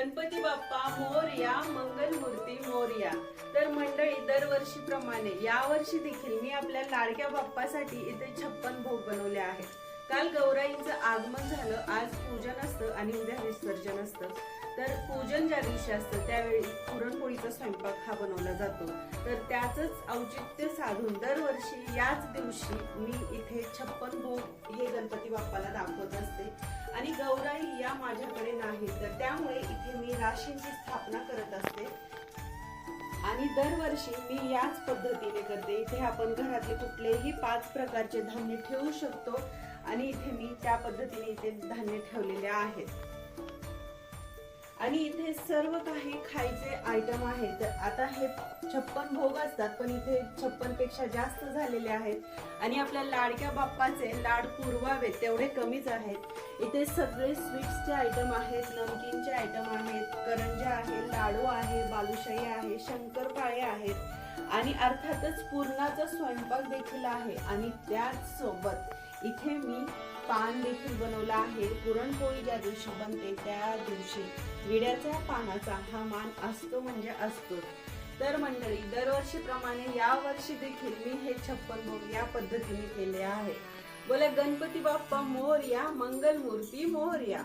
गणपती बाप्पा मोरया मंगल मूर्ती मोरया. तर मंडळी दरवर्षीप्रमाणे यावर्षी देखील मी आपल्या लाडक्या बाप्पासाठी इथे छप्पन भोग बनवले आहेत. काल गौराईंचं आगमन झालं आज पूजन असतं आणि उद्या विसर्जन असतं. तर पूजन ज्या दिवशी असतं त्यावेळी पुरणपोळीचा स्वयंपाक हा बनवला जातो. तर त्याचंच औचित्य साधून दरवर्षी याच दिवशी मी इथे छप्पन भोग हे गणपती बाप्पाला दाखवत असते. आणि गौराई या माझ्याकडे नाहीत तर त्यामुळे इथे मी राशींची स्थापना करत असते. आणि दरवर्षी मी याच पद्धतीने करते. इथे आपण घरातले कुठलेही पाच प्रकारचे धान्य ठेवू शकतो. आणि इथे मी त्या पद्धतीने इथे धान्य ठेवलेले आहेत. आणि इथे सर्व काही खायचे आयटम आहेत. तर आता हे छप्पन भोग असतात पण इथे छप्पनपेक्षा जास्त झालेले आहेत. आणि आपल्या लाडक्या बाप्पाचे लाड पुरवावे तेवढे कमीच आहेत. इथे सगळे स्वीट्सचे आयटम आहेत नमकीनचे आयटम आहेत करंजा आहे लाडू आहे बालुशाही आहे शंकरपाळे आहेत. आणि अर्थातच पूर्णाचा स्वयंपाक देखील आहे आणि त्याच सोबत इथे मी पान देखील बनवला आहे. पुरणपोळी ज्या दिवशी बनते त्या दिवशी विड्याच्या पानाचा हा मान असतो म्हणजे असतो. तर मंडळी दरवर्षीप्रमाणे या वर्षी देखील मी हे छप्पन भोग या पद्धतीने केले आहे. बोला गणपती बाप्पा मोरया मंगलमूर्ती मोरया.